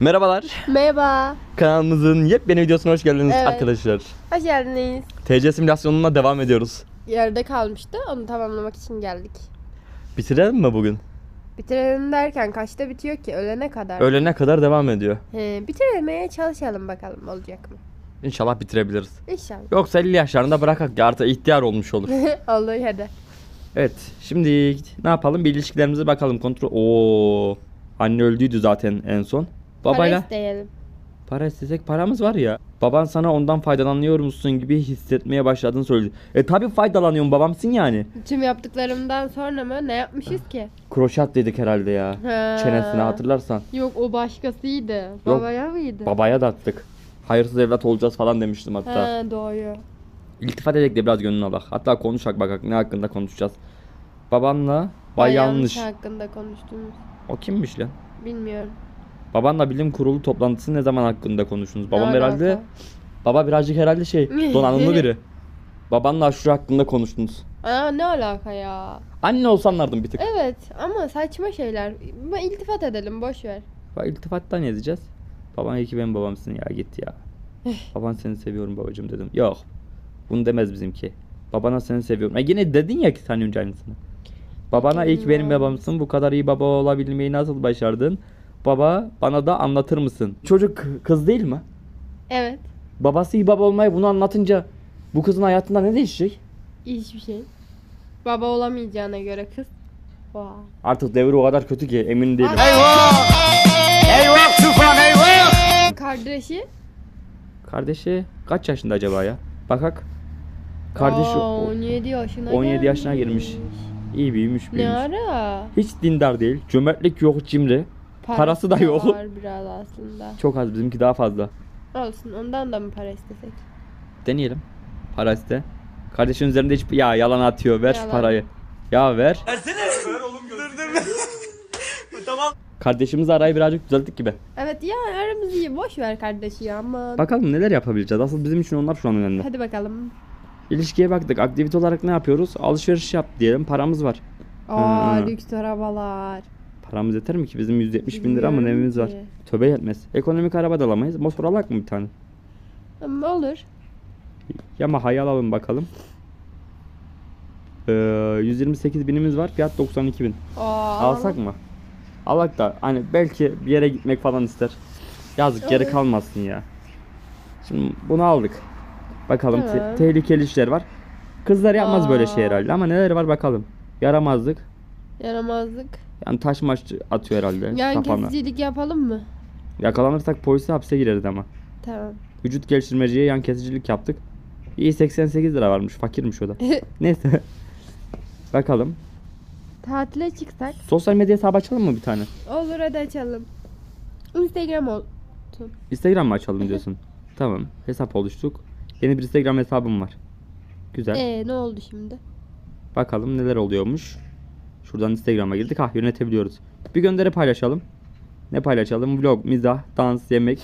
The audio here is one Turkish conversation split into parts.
Merhabalar. Merhaba. Kanalımızın yepyeni videosuna hoş geldiniz Evet. arkadaşlar. Hoş geldiniz. TC simülasyonuna devam ediyoruz. Yarıda kalmıştı. Onu tamamlamak için geldik. Bitirelim mi bugün? Bitirelim derken kaçta bitiyor ki? Ölene kadar. Öğlene kadar devam ediyor. He, bitirmeye çalışalım bakalım olacak mı? İnşallah bitirebiliriz. İnşallah. Yoksa 50 yaşlarında bırakak ya artık ihtiyar olmuş olur. Olur hadi. evet şimdi ne yapalım bir ilişkilerimize bakalım kontrol. Oo anne öldüydü zaten en son. Babayla Para isteyelim. para istesek paramız var ya. Baban sana ondan faydalanıyor musun gibi hissetmeye başladığını söyledi. E tabi faydalanıyorum babamsın yani. Tüm yaptıklarımdan sonra mı? Ne yapmışız ki? Kroşat dedik herhalde ya. Ha. Çenesine hatırlarsan. Yok o başkasıydı. Babaya mıydı? Babaya da attık. Hayırsız evlat olacağız falan demiştim hatta. Ha doğru. İltifat edek de biraz gönlüne bak. Hatta konuşak bakak ne hakkında konuşacağız. Babanla bay yanlış. hakkında konuştuğumuz. O kimmiş lan? Bilmiyorum. Babanla bilim kurulu toplantısı ne zaman hakkında konuştunuz? Babam herhalde alaka? baba birazcık herhalde şey donanımlı biri. Babanla aşure hakkında konuştunuz. Aa ne alaka ya? Anne olsan anlardım bir tık. Evet ama saçma şeyler. Ben iltifat edelim boş ver. Bak iltifattan ne diyeceğiz? Baban iyi ki benim babamsın ya git ya. Baban seni seviyorum babacığım dedim. Yok. Bunu demez bizimki. Babana seni seviyorum. E yine dedin ya ki sen önce aynısını. Babana ki benim babamsın. Bu kadar iyi baba olabilmeyi nasıl başardın? Baba bana da anlatır mısın? Çocuk kız değil mi? Evet. Babası iyi baba olmayı bunu anlatınca bu kızın hayatında ne değişecek? Hiçbir şey. Baba olamayacağına göre kız. Vay. Artık devir o kadar kötü ki emin değilim. Kardeşi. Kardeşi kaç yaşında acaba ya? Bakak. Kardeşi Aa, o- 17 yaşına 17 yaşına gelmiş. girmiş. iyi büyümüş Ne büyümüş. ara? Hiç dindar değil. Cömertlik yok cimri. Parası da yok. Var biraz aslında. Çok az bizimki daha fazla. Olsun ondan da mı para istesek? Deneyelim. Para iste. Kardeşin üzerinde hiç ya yalan atıyor. Ver şu Yalan. parayı. Ya ver. Kardeşimizi arayı birazcık düzelttik gibi. Evet ya aramız iyi. Boş ver kardeşi ya aman. Bakalım neler yapabileceğiz. Asıl bizim için onlar şu an önemli. Hadi bakalım. İlişkiye baktık. Aktivite olarak ne yapıyoruz? Alışveriş yap diyelim. Paramız var. Aa Hmm. lüks arabalar. Paramız yeter mi ki? Bizim 170 bin lira mı Bilmiyorum evimiz var. ki. Tövbe yetmez. Ekonomik araba da alamayız. Motor alak mı bir tane? Ama olur. Yamaha'yı alalım bakalım. Ee, 128 binimiz var. Fiyat 92 bin. Aa, Alsak mı? Alak da hani belki bir yere gitmek falan ister. Yazık geri Olur. kalmasın ya. Şimdi bunu aldık. Bakalım te- Tamam. tehlikeli işler var. Kızlar yapmaz böyle şey Aa. herhalde ama neler var bakalım. Yaramazlık. Yaramazlık. Yani taş maç atıyor herhalde Yan kafana. kesicilik yapalım mı? Yakalanırsak polise hapse gireriz ama. Tamam. Vücut geliştirmeciye yan kesicilik yaptık. İyi 88 lira varmış. Fakirmiş o da. Neyse. Bakalım. Tatile çıksak. Sosyal medya hesabı açalım mı bir tane? Olur hadi açalım. Instagram ol. Instagram mı açalım diyorsun? tamam. Hesap oluştuk. Yeni bir Instagram hesabım var. Güzel. Ee ne oldu şimdi? Bakalım neler oluyormuş. Şuradan Instagram'a girdik. Ah yönetebiliyoruz. Bir gönderi paylaşalım. Ne paylaşalım? Vlog, mizah, dans, yemek,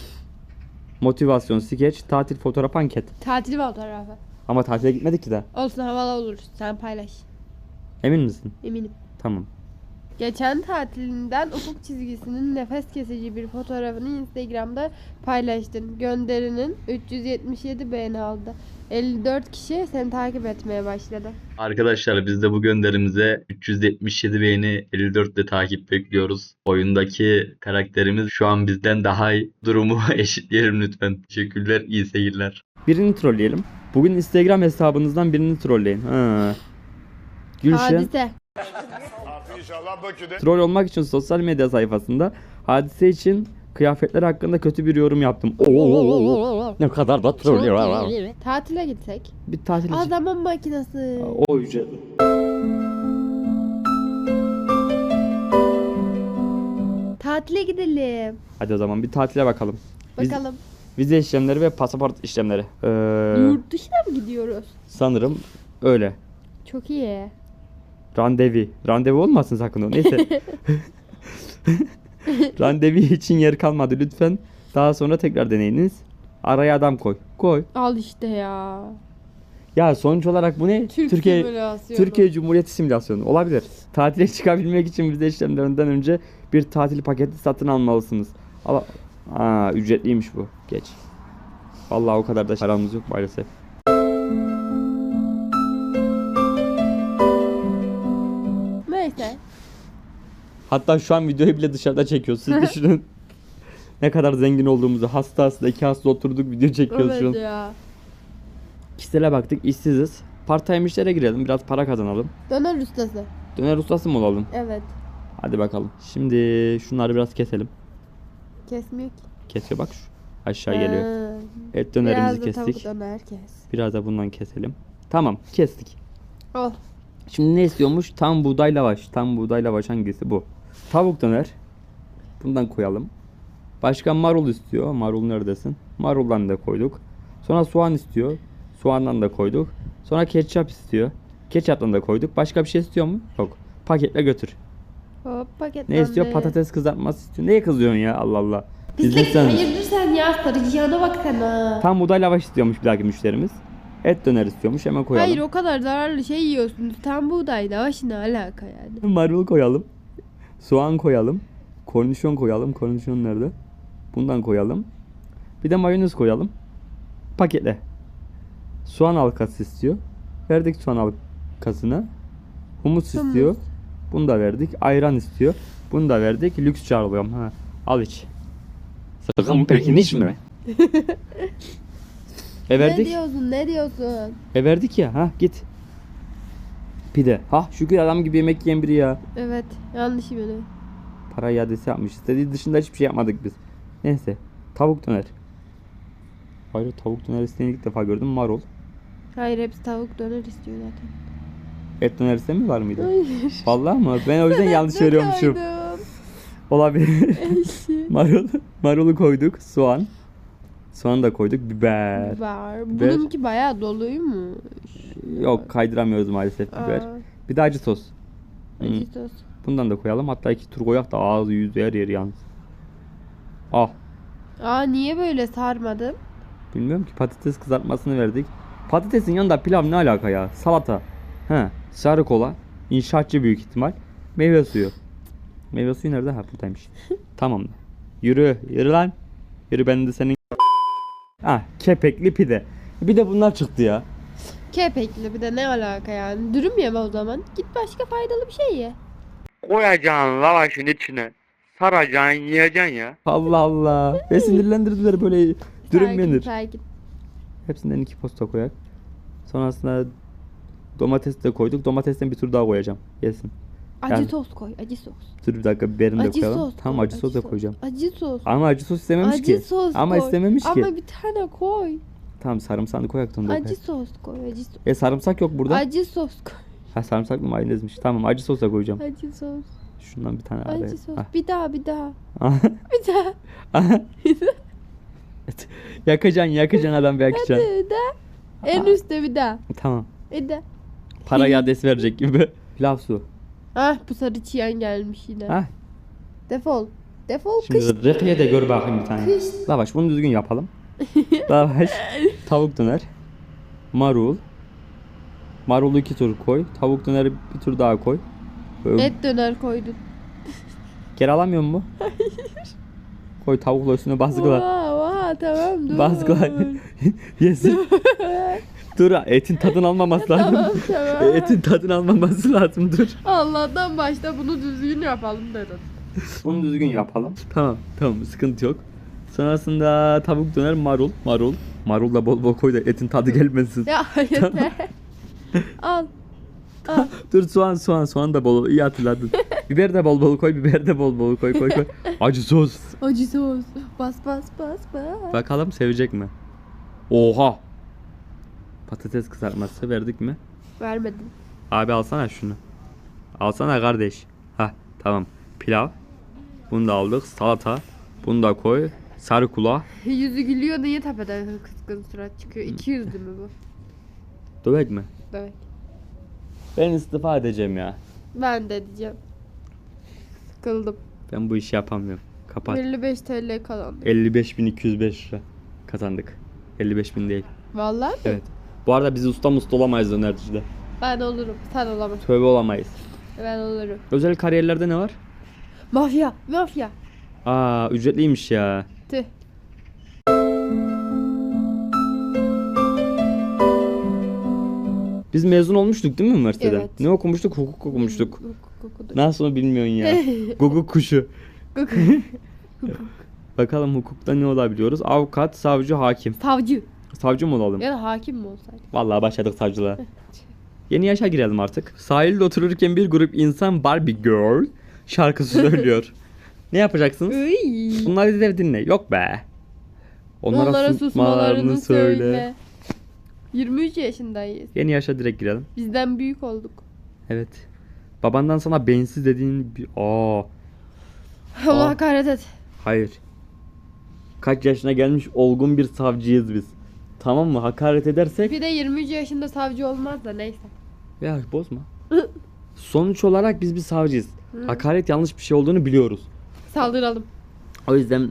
motivasyon, skeç, tatil, fotoğraf, anket. Tatil fotoğrafı. Ama tatile gitmedik ki de. Olsun havalı olur. Sen paylaş. Emin misin? Eminim. Tamam. Geçen tatilinden ufuk çizgisinin nefes kesici bir fotoğrafını Instagram'da paylaştın. Gönderinin 377 beğeni aldı. 54 kişi seni takip etmeye başladı. Arkadaşlar biz de bu gönderimize 377 beğeni 54 de takip bekliyoruz. Oyundaki karakterimiz şu an bizden daha iyi. Durumu eşitleyelim lütfen. Teşekkürler, iyi seyirler. Birini trolleyelim. Bugün Instagram hesabınızdan birini trolleyin. Ha. Gülşen Hadise. İnşallah Bakü'de troll olmak için sosyal medya sayfasında hadise için kıyafetler hakkında kötü bir yorum yaptım. Oo, ne kadar da troll. Tatile gitsek. Bir tatil için. Adamın makinesi. O ücret. Tatile gidelim. Hadi o zaman bir tatile bakalım. Biz- Bakalım. Vize işlemleri ve pasaport işlemleri. Ee, Yurt dışına mı gidiyoruz? sanırım öyle. Çok iyi. Randevu. Randevu olmasın sakın o. Neyse. Randevu için yer kalmadı lütfen. Daha sonra tekrar deneyiniz. Araya adam koy. Koy. Al işte ya. Ya sonuç olarak bu ne? Türk Türkiye simülasyonu. Türkiye Cumhuriyeti simülasyonu olabilir. Tatile çıkabilmek için vize işlemlerinden önce bir tatil paketi satın almalısınız. Al Aa ücretliymiş bu. Geç. Vallahi o kadar da paramız yok maalesef. Hatta şu an videoyu bile dışarıda çekiyoruz. Siz düşünün. ne kadar zengin olduğumuzu. Hasta hasta iki hasta oturduk video çekiyoruz şu an. Evet ya. Kişilere baktık işsiziz. Part time işlere girelim biraz para kazanalım. Döner ustası. Döner ustası mı olalım? Evet. Hadi bakalım. Şimdi şunları biraz keselim. Kesmiyor ki. Kesiyor bak şu. Aşağı geliyor. Ha. Et dönerimizi Biraz da kestik. tavuk döner kes. Biraz da bundan keselim. Tamam kestik. Oh. Şimdi ne istiyormuş? Tam buğday lavaş. Tam buğday lavaş hangisi bu? Tavuk döner. Bundan koyalım. Başka marul istiyor. Marul neredesin? Maruldan da koyduk. Sonra soğan istiyor. Soğandan da koyduk. Sonra ketçap istiyor. Ketçaptan da koyduk. Başka bir şey istiyor mu? Yok. Paketle götür. Hop paketlendi. Ne istiyor? Patates kızartması istiyor. Neye kızıyorsun ya? Allah Allah. Pislik. Bizden- Hayırdır sen ya? Sarıcığına bak sen ha. Tam buğday lavaş istiyormuş bir dahaki müşterimiz. Et döner istiyormuş. Hemen koyalım. Hayır o kadar zararlı şey yiyorsunuz. Tam buğday lavaşı ne alaka yani? Marul koyalım. Soğan koyalım. Kornişon koyalım. Kornişon nerede? Bundan koyalım. Bir de mayonez koyalım. Paketle. Soğan halkası istiyor. Verdik soğan halkasına. Humus istiyor. Bunu da verdik. Ayran istiyor. Bunu da verdik. Lüks çağırıyorum. Ha. Al iç. Sakın peki içme. e Ne verdik. diyorsun ne diyorsun? E verdik ya. Ha git. Pide. Ha şükür adam gibi yemek yiyen biri ya. Evet yanlış biri. Para iadesi yapmış. İstediği dışında hiçbir şey yapmadık biz. Neyse. Tavuk döner. Hayır tavuk döner isteyen ilk defa gördüm. Marul. Hayır hepsi tavuk döner istiyor zaten. Et döner istemi var mıydı? Hayır. Vallahi mı? Ben o yüzden yanlış koydum? Olabilir. Marul. Marulu koyduk. Soğan. Soğan da koyduk. Biber. Var. Biber. Bununki bayağı doluymuş. Yok kaydıramıyoruz maalesef biber. Aa, Bir de acı sos. Hmm. acı sos. Bundan da koyalım. Hatta iki tur koyak da ağzı yüzü her yeri yalnız. Ah. Aa niye böyle sarmadın? Bilmiyorum ki patates kızartmasını verdik. Patatesin yanında pilav ne alaka ya? Salata. He. Sarı kola. İnşaatçı büyük ihtimal. Meyve suyu. Meyve suyu nerede? Ha buradaymış. tamam. Yürü. Yürü lan. Yürü ben de senin... Ah kepekli pide. Bir de bunlar çıktı ya. Kepekli bir de ne alaka yani? Dürüm yeme o zaman. Git başka faydalı bir şey ye. Koyacaksın lavaşın içine. Saracaksın yiyeceksin ya. Allah Allah. Ve sinirlendirdiler böyle dürüm yenir. sakin. Hepsinden iki posta koyak. Sonrasında domates de koyduk. Domatesten bir tur daha koyacağım. Yesin. Acı Yani- sos koy. Acı sos. Dur bir dakika biberini de Acı koyalım. sos. Tamam koy, acı sos da koyacağım. Acı sos. Ama acı sos istememiş acı ki. sos Ama koy. istememiş ki. Ama bir tane koy. Tamam sarımsağını koyak onu da Acı sos koy. Acı sos. E sarımsak yok burada. Acı sos koy. Ha sarımsak mı mayonezmiş. Tamam acı sos da koyacağım. Acı sos. Şundan bir tane araya. Acı sos. Ah. Bir daha bir daha. Ah. Bir daha. Ah. yakacaksın yakacaksın adam bir yakacaksın. Hadi bir daha. En üstte bir daha. Tamam. Bir daha. Para iadesi verecek gibi. Pilav su. Ah bu sarı çiyan gelmiş yine. Ha. Defol. Defol kış. Şimdi de gör bakayım bir tane. Kış. Lavaş bunu düzgün yapalım. Lavaş. Tavuk döner. Marul. Marulu iki tur koy. Tavuk döneri bir tur daha koy. Böyle Et döner koydun. Geri alamıyor mu? Hayır. Koy tavukla üstüne baskıla. Oha oha tamam dur. Baskıla. Yesin. dur etin tadını almaması lazım. tamam tamam. etin tadını almaması lazım dur. Allah'tan başta bunu düzgün yapalım dedim. Bunu düzgün yapalım. Tamam tamam sıkıntı yok. Sonrasında tavuk döner marul. Marul. Marul da bol bol koy da etin tadı gelmesin. Ya yeter. Al. Al. Dur soğan soğan soğan da bol iyi hatırladın. biber de bol bol koy biber de bol bol koy koy koy. Acı sos. Acı sos. Bas bas bas bas. Bakalım sevecek mi? Oha. Patates kızartması verdik mi? Vermedim. Abi alsana şunu. Alsana kardeş. Ha tamam. Pilav. Bunu da aldık. Salata. Bunu da koy. Sarı kulağı. Yüzü gülüyor niye tepeden kızgın surat çıkıyor? İki yüzlü mü bu? Dövek mi? Evet. Ben istifa edeceğim ya. Ben de diyeceğim. Sıkıldım. Ben bu işi yapamıyorum. Kapat. 55 TL kazandık. 55.205 lira kazandık. 55.000 değil. Vallahi mi? Evet. Bu arada biz usta musta olamayız dönercide. Ben olurum. Sen olamazsın. Tövbe olamayız. Ben olurum. Özel kariyerlerde ne var? Mafya. Mafya. Aa ücretliymiş ya. Tüh. Biz mezun olmuştuk değil mi üniversiteden? Evet. Ne okumuştuk? Hukuk okumuştuk. Hukuk okuduk. Nasıl onu bilmiyorsun ya. Google kuşu. Hukuk. Bakalım hukukta ne olabiliyoruz? Avukat, savcı, hakim. Savcı. Savcı mı olalım? Ya da hakim mi olsaydı? Vallahi başladık savcılığa. Yeni yaşa girelim artık. Sahilde otururken bir grup insan Barbie Girl şarkısı söylüyor. Ne yapacaksınız? Iy. Bunları de dinle. Yok be. Onlara, Onlara susmalarını söyle. 23 yaşındayız. Yeni yaşa direkt girelim. Bizden büyük olduk. Evet. Babandan sana beyinsiz dediğin bir... Aa, Allah Aa. hakaret et. hayır. Kaç yaşına gelmiş olgun bir savcıyız biz. Tamam mı? Hakaret edersek... Bir de 23 yaşında savcı olmaz da neyse. Ya bozma. Sonuç olarak biz bir savcıyız. Hakaret yanlış bir şey olduğunu biliyoruz. Saldıralım. O yüzden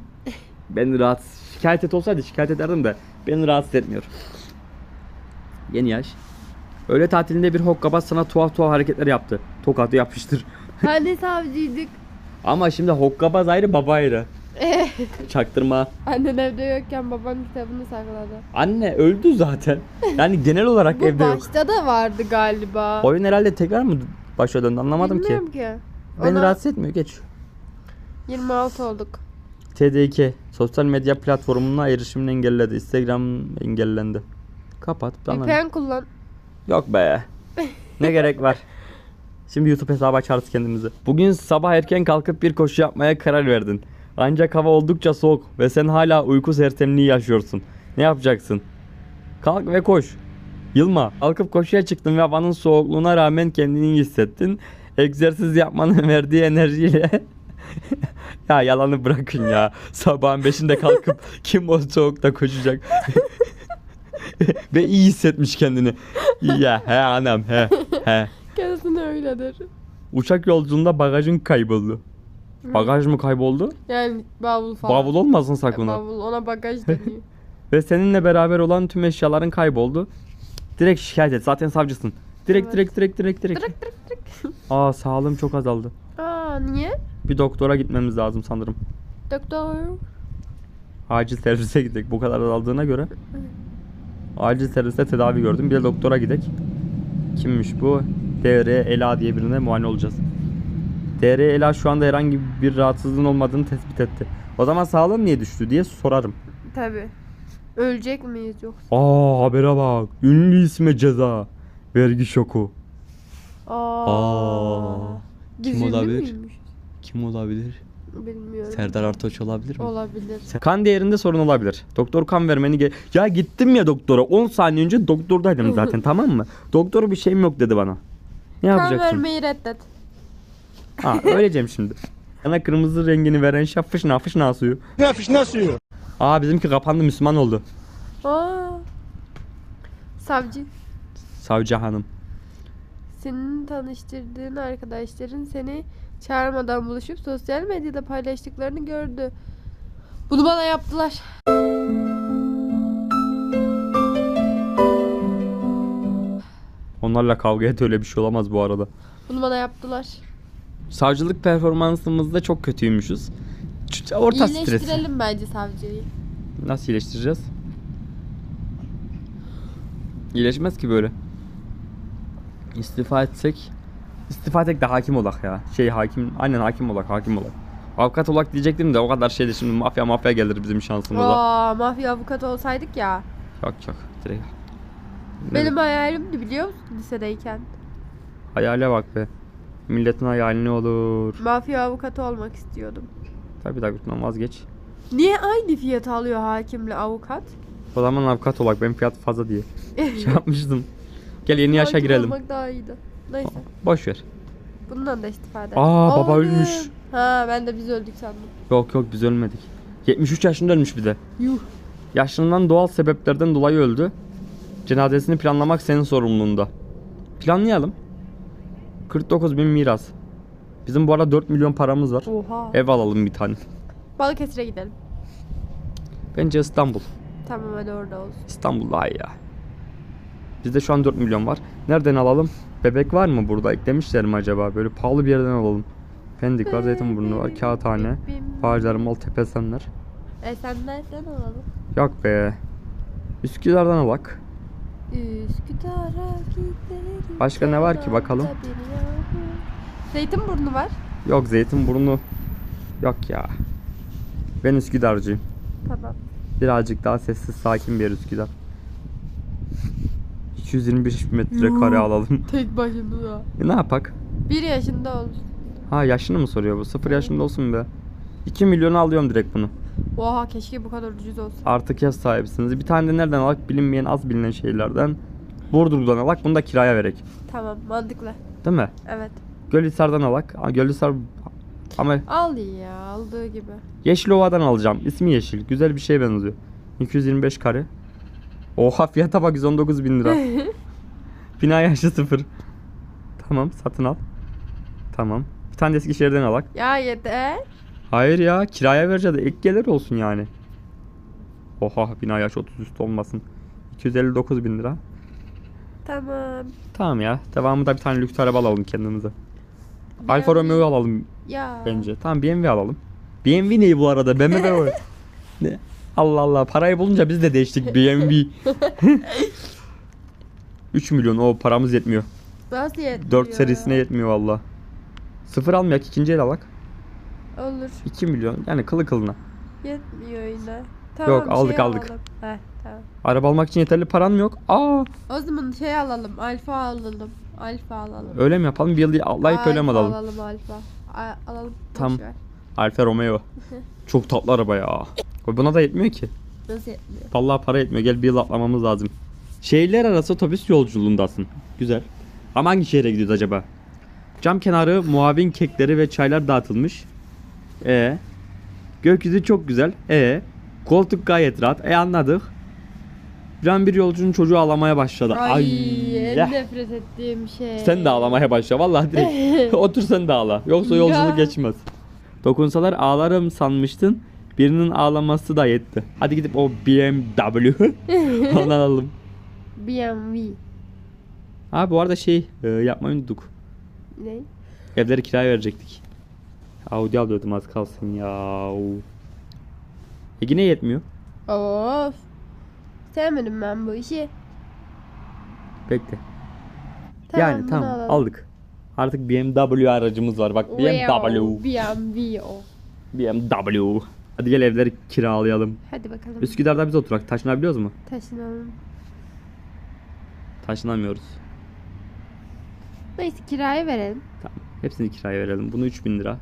beni rahatsız... Şikayet et olsaydı şikayet ederdim de beni rahatsız etmiyor. Yeni yaş. Öğle tatilinde bir hokkabaz sana tuhaf tuhaf hareketler yaptı. Tokatı yapıştır. Hani savcıydık. Ama şimdi hokkabaz ayrı baba ayrı. Çaktırma. Annen evde yokken babam kitabını sakladı. Anne öldü zaten. Yani genel olarak Bu evde yok. başta da vardı galiba. Oyun herhalde tekrar mı başa döndü anlamadım ki. Bilmiyorum ki. Beni Ona rahatsız etmiyor geç. 26 olduk. TD2 sosyal medya platformuna erişimini engelledi. Instagram engellendi. Kapat. VPN kullan. Yok be. Ne gerek var? Şimdi YouTube hesabı açarız kendimizi. Bugün sabah erken kalkıp bir koşu yapmaya karar verdin. Ancak hava oldukça soğuk ve sen hala uyku sersemliği yaşıyorsun. Ne yapacaksın? Kalk ve koş. Yılma. Kalkıp koşuya çıktın ve havanın soğukluğuna rağmen kendini iyi hissettin. Egzersiz yapmanın verdiği enerjiyle ya yalanı bırakın ya. Sabahın beşinde kalkıp kim o soğukta koşacak? ve iyi hissetmiş kendini. Ya he anam he he. Kendisine öyledir. Uçak yolculuğunda bagajın kayboldu. Bagaj mı kayboldu? Yani bavul falan. Bavul olmasın sakın ha. Bavul ona bagaj deniyor. Ve seninle beraber olan tüm eşyaların kayboldu. Direkt şikayet et. Zaten savcısın. Direkt Evet. direkt direkt direkt direkt. Direkt direkt direkt. Aa sağlığım çok azaldı. Aa niye? Bir doktora gitmemiz lazım sanırım. Doktor. Acil servise gidek. Bu kadar azaldığına göre. Acil serviste tedavi gördüm. Bir de doktora gidek. Kimmiş bu? DR Ela diye birine muayene olacağız. DR Ela şu anda herhangi bir rahatsızlığın olmadığını tespit etti. O zaman sağlığın niye düştü diye sorarım. Tabi. Ölecek miyiz yoksa? Aa habere bak. Ünlü isme ceza. Vergi şoku. Aa. Aa. Kim olabilir? müymüş? Kim olabilir? Bilmiyorum. Serdar Artoç olabilir mi? Olabilir. Kan değerinde sorun olabilir. Doktor kan vermeni ge- Ya gittim ya doktora. 10 saniye önce doktordaydım zaten tamam mı? Doktor bir şeyim yok dedi bana. Ne Kan yapacaksın? vermeyi reddet. Ha öleceğim şimdi. Sana kırmızı rengini veren şaf fışna fışna suyu. Ne fişne suyu? Aa bizimki kapandı Müslüman oldu. Aa. Savcı. Savcı hanım. Senin tanıştırdığın arkadaşların seni çağırmadan buluşup sosyal medyada paylaştıklarını gördü. Bunu bana yaptılar. Onlarla kavga et öyle bir şey olamaz bu arada. Bunu bana yaptılar. Savcılık performansımızda çok kötüymüşüz. Orta stres. İyileştirelim bence savcıyı. Nasıl iyileştireceğiz? İyileşmez ki böyle. İstifa etsek istifa etsek de hakim olak ya. Şey hakim aynen hakim olak hakim olak. Avukat olak diyecektim de o kadar şeydi şimdi mafya mafya gelir bizim şansımıza. Aa, mafya avukatı olsaydık ya. Yok yok direkt. Benim hayalimdi biliyor musun lisedeyken? Hayale bak be. Milletin hayali ne olur. Mafya avukatı olmak istiyordum. Tabii tabii bundan vazgeç. Niye aynı fiyat alıyor hakimle avukat? O zaman avukat olak benim fiyat fazla diye. şey yapmıştım. Gel yeni yaşa Hakim girelim. olmak daha iyiydi. Neyse. Boş ver. Bundan da istifa eder. Aa, baba Oğlum. ölmüş. Ha ben de biz öldük sandım. Yok yok biz ölmedik. 73 yaşında ölmüş bir de. Yuh. Yaşından doğal sebeplerden dolayı öldü. Cenazesini planlamak senin sorumluluğunda. Planlayalım. 49 bin miras. Bizim bu arada 4 milyon paramız var. Oha. Ev alalım bir tane. Balıkesir'e gidelim. Bence İstanbul. Tamam hadi orada olsun. İstanbul daha iyi ya. Bizde şu an 4 milyon var. Nereden alalım? Bebek var mı burada? Eklemişler mi acaba? Böyle pahalı bir yerden alalım. Pendik var, Zeytinburnu var, Kağıthane, Bağcılar, Maltepe, Esenler. Esenler'den alalım. Yok be. Üsküdar'dan alak. Üsküdar'a gidelim. Başka ne var ki bakalım? Zeytinburnu var. Yok Zeytinburnu. Yok ya. Ben Üsküdar'cıyım. Tamam. Birazcık daha sessiz sakin bir yer Üsküdar. 225 metre kare alalım. Tek başına da. E ne yapak? Bir yaşında olsun. Ha yaşını mı soruyor bu? 0 yaşında olsun be. 2 milyonu alıyorum direkt bunu. Oha keşke bu kadar ucuz olsa. Artık yaz sahibisiniz. Bir tane de nereden alak? Bilinmeyen az bilinen şeylerden. Burdur'dan alak. Bunu da kiraya verek. Tamam mantıklı. Değil mi? Evet. Gölhisar'dan alak. Ha, Gölhisar ama Al ya aldığı gibi. Yeşilova'dan alacağım. İsmi Yeşil. Güzel bir şeye benziyor. 225 kare. Oha fiyata bak 119 bin lira. Bina yaşı sıfır. Tamam satın al. Tamam. Bir tane de Eskişehir'den alak. Ya yeter. Hayır ya kiraya vereceğiz. Ek gelir olsun yani. Oha bina yaş 30 üstü olmasın. 259 bin lira. Tamam. Tamam ya. Devamında bir tane lüks araba alalım kendimize. Alfa Romeo'yu alalım Ya. bence. Tamam BMW alalım. BMW neyi bu arada? BMW ne? Allah Allah parayı bulunca biz de değiştik BMW. 3 milyon o paramız yetmiyor. Nasıl yetmiyor? 4 serisine yetmiyor valla. Sıfır almayak ikinci el alak. Olur. 2 milyon yani kılı kılına. Yetmiyor yine. Yok, bir aldık, şey aldık. alalım. Heh, tamam. Araba almak için yeterli paran mı yok? Aa O zaman şey alalım. Alfa alalım. Alfa alalım. öyle mi yapalım? Bir yıl atlayıp öyle mi alalım? alalım alfa. A- alalım. Tamam. ver. Alfa Romeo. Çok tatlı araba ya. Buna da yetmiyor ki. Nasıl yetmiyor? Vallahi para yetmiyor. Gel bir yıl atlamamız lazım. Şehirler arası otobüs yolculuğundasın. Güzel. Ama hangi şehre gidiyoruz acaba? Cam kenarı muavin kekleri ve çaylar dağıtılmış. E Gökyüzü çok güzel. E Koltuk gayet rahat. E anladık. Bir an bir yolcunun çocuğu ağlamaya başladı. Ay, Ay. en nefret ettiğim şey. Sen de ağlamaya başla. Vallahi direkt. Otur sen de ağla. Yoksa yolculuk Ya. geçmez. Dokunsalar ağlarım sanmıştın. Birinin ağlaması da yetti. Hadi gidip o BMW onu alalım. BMW. Ha bu arada şey e, yapmayı unuttuk. Ne? Evleri kiraya verecektik. Audi alıyordum az kalsın ya. E yine yetmiyor. Of. Sevmedim ben bu işi. Bekle. Tamam, yani tamam alalım. aldık. Artık BMW aracımız var. Bak BMW. BMW. BMW. Hadi gel evleri kiralayalım. Hadi bakalım. Üsküdar'da biz oturak taşınabiliyoruz mu? Taşınalım. Taşınamıyoruz. Neyse kiraya verelim. Tamam. Hepsini kiraya verelim. Bunu 3000 lira.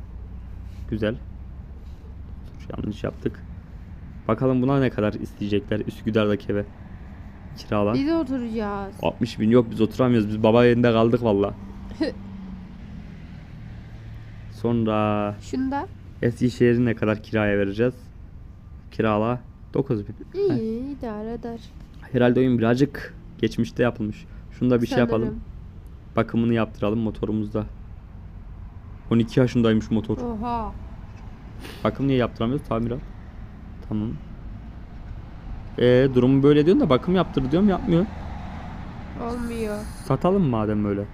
Güzel. Dur, yanlış yaptık. Bakalım buna ne kadar isteyecekler Üsküdar'daki eve. Kirala. Biz oturacağız. 60 bin yok biz oturamıyoruz. Biz baba evinde kaldık valla. Sonra Şunda. Eskişehir'i ne kadar kiraya vereceğiz? Kirala 9 bin. İyi idare eder. Herhalde oyun birazcık geçmişte yapılmış. Şunu da bir şey yapalım. Sanırım. Bakımını yaptıralım motorumuzda. 12 yaşındaymış motor. Oha. Bakım niye yaptıramıyoruz? Tamirat. Tamam. E durumu böyle diyorsun da bakım yaptır diyorum yapmıyor. Olmuyor. Satalım madem böyle.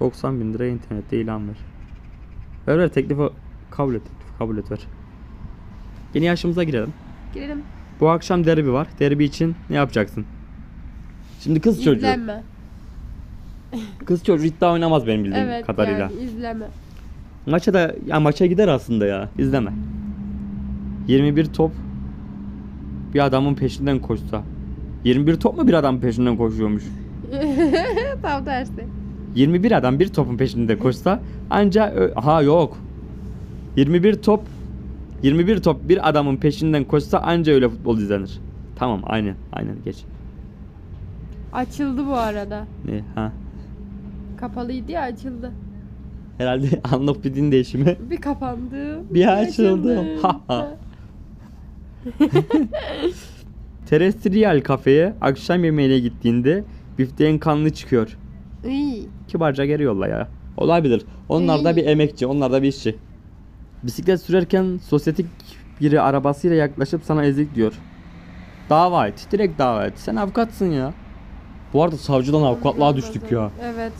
90 bin lira internette ilan ver. Ver ver teklifi kabul et. Kabul et ver. Yeni yaşımıza girelim. Girelim. Bu akşam derbi var. Derbi için ne yapacaksın? Şimdi kız çocuğu. İzlenme. Kız çocuğu iddia oynamaz benim bildiğim Evet kadarıyla. yani izleme. Maça da ya maça gider aslında ya. İzleme. 21 top bir adamın peşinden koşsa. 21 top mu bir adamın peşinden koşuyormuş? Tam tersi. 21 adam bir topun peşinde koşsa anca ha yok. 21 top 21 top bir adamın peşinden koşsa anca öyle futbol izlenir. Tamam aynen aynen geç. Açıldı bu arada. Ne ha? Kapalıydı ya açıldı. Herhalde anlık bir din değişimi. Bir kapandı. Bir açıldı. Ha ha. Terrestrial kafeye akşam yemeğine gittiğinde bifteğin kanlı çıkıyor. İyi. Kibarca geri yolla ya. Olabilir. Onlar da bir emekçi, onlar da bir işçi. Bisiklet sürerken sosyetik biri arabasıyla yaklaşıp sana ezik diyor. Dava et. Direkt dava et. Sen avukatsın ya. Bu arada savcıdan avukatlığa düştük ya. Evet.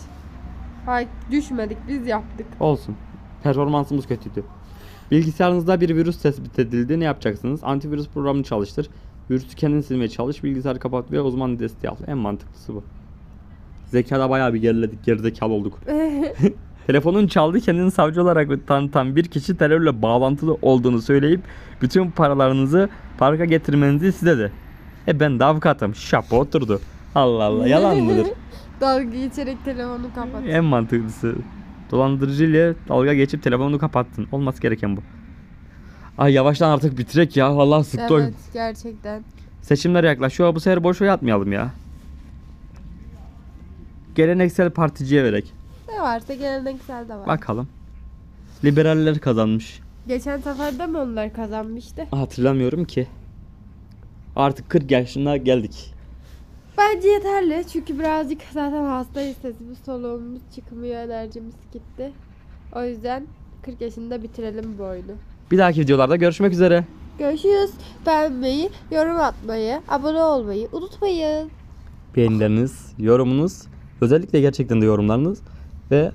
Hayır düşmedik biz yaptık. Olsun. Performansımız kötüydü. Bilgisayarınızda bir virüs tespit edildi. Ne yapacaksınız? Antivirüs programını çalıştır. Virüsü kendin silmeye çalış. Bilgisayarı kapat ve uzman desteği al. En mantıklısı bu. Zekada bayağı bir geriledik. Gerizekalı olduk. Telefonun çaldı kendini savcı olarak tanıtan bir kişi terörle bağlantılı olduğunu söyleyip bütün paralarınızı parka getirmenizi istedi. E ben de avukatım. Şapa oturdu. Allah Allah yalan mıdır? Dalga geçerek telefonu kapat. en mantıklısı. Dolandırıcı ile dalga geçip telefonunu kapattın. Olması gereken bu. Ay yavaştan artık bitirek ya. Vallahi sıktı oyun. Evet gerçekten. Seçimler yaklaşıyor. Bu sefer boş oy atmayalım ya. Geleneksel particiye verek. Ne varsa geleneksel de var. Bakalım. Liberaller kazanmış. Geçen sefer de mi onlar kazanmıştı? Hatırlamıyorum ki. Artık 40 yaşına geldik. Bence yeterli çünkü birazcık zaten hastayız sesimiz soluğumuz çıkmıyor enerjimiz gitti. O yüzden 40 yaşında bitirelim bu oyunu. Bir dahaki videolarda görüşmek üzere. Görüşürüz. Beğenmeyi, yorum atmayı, abone olmayı unutmayın. Beğenileriniz, yorumunuz, özellikle gerçekten de yorumlarınız ve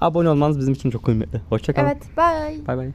abone olmanız bizim için çok kıymetli. Hoşçakalın. Evet, bye. Bay bay.